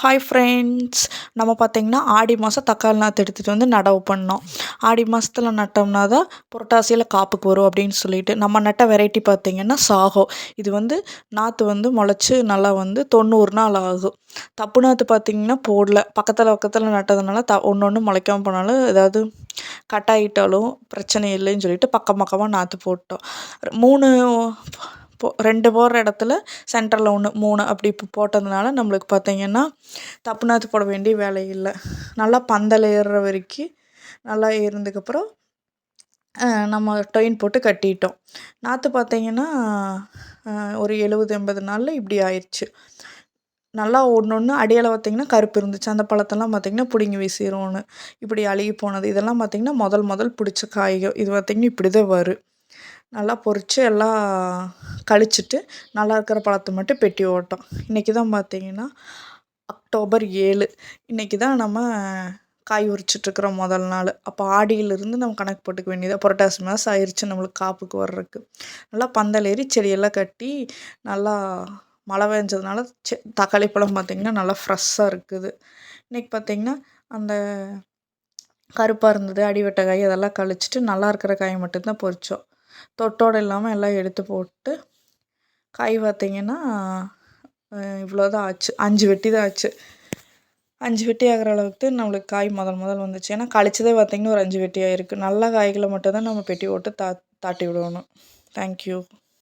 Hi friends நம்ம பார்த்திங்கன்னா ஆடி மாதம் தக்காளி நாற்று எடுத்துகிட்டு வந்து நடவு பண்ணோம். ஆடி மாதத்துல நட்டோம்னா தான் புரட்டாசியில் காப்புக்கு வரும் அப்படின்னு சொல்லிட்டு நம்ம நட்ட வெரைட்டி பார்த்திங்கன்னா சாகோ. இது வந்து நாற்று வந்து முளைச்சி நல்லா வந்து தொண்ணூறு நாள் ஆகும். தப்பு நாற்று பார்த்திங்கன்னா போடல. பக்கத்தில் பக்கத்தில் நட்டதுனால த ஒன்று ஒன்று முளைக்காம போனாலும் ஏதாவது கட் ஆகிட்டாலும் பிரச்சனை இல்லைன்னு சொல்லிட்டு பக்கம் பக்கமாக நாற்று போட்டோம். மூணு போ ரெண்டு போடுற இடத்துல சென்டரில் ஒன்று மூணு அப்படி இப்போ போட்டதுனால நம்மளுக்கு பார்த்திங்கன்னா தப்பு நாற்று போட வேண்டிய வேலை இல்லை. நல்லா பந்தல் ஏறுற வரைக்கும் நல்லா ஏறினதுக்கப்புறம் நம்ம டொயின் போட்டு கட்டிட்டோம். நாற்று பார்த்திங்கன்னா ஒரு எழுபது எண்பது நாளில் இப்படி ஆயிடுச்சு நல்லா ஒன்று ஒன்று அடியில் பார்த்திங்கன்னா கருப்பு இருந்துச்சு. அந்த பழத்தெல்லாம் பார்த்திங்கன்னா பிடுங்கி வீசிடுவோன்னு இப்படி அழுகி போனது. இதெல்லாம் பார்த்திங்கன்னா முதல் முதல் பிடிச்ச காய்கள் இது பார்த்திங்கன்னா இப்படி தான் வரும். நல்லா பொறிச்சு எல்லாம் கழிச்சிட்டு நல்லா இருக்கிற பழத்தை மட்டும் பெட்டி ஓட்டோம். இன்றைக்கி தான் பார்த்திங்கன்னா அக்டோபர் ஏழு. இன்றைக்கி தான் நம்ம காய் உரிச்சிட்ருக்குறோம் முதல் நாள். அப்போ ஆடியிலிருந்து நம்ம கணக்கு போட்டுக்க வேண்டியது புரட்டாசி மாதம் ஆயிடுச்சு நம்மளுக்கு காப்புக்கு வர்றதுக்கு. நல்லா பந்தல் ஏறி செடியெல்லாம் கட்டி நல்லா மழை பெஞ்சதுனால செ தக்காளி பழம் பார்த்திங்கன்னா நல்லா ஃப்ரெஷ்ஷாக இருக்குது. இன்றைக்கி பார்த்திங்கன்னா அந்த கருப்பாக இருந்தது அடிவட்ட காய் அதெல்லாம் கழிச்சிட்டு நல்லா இருக்கிற காயை மட்டும்தான் பொறிச்சோம். தொட்டோடு இல்லாமல் எல்லாம் எடுத்து போட்டு காய் பார்த்திங்கன்னா இவ்வளோ தான் ஆச்சு. அஞ்சு வெட்டி தான் ஆச்சு. அஞ்சு வெட்டி ஆகிற அளவுக்கு நம்மளுக்கு காய் முதல் முதல் வந்துச்சு. ஏன்னா கழிச்சதே பார்த்திங்கன்னா ஒரு அஞ்சு வெட்டி ஆகிருக்கு நல்ல காய்களை மட்டும் தான் நம்ம பெட்டி போட்டு தா தாட்டி விடணும். தேங்க்யூ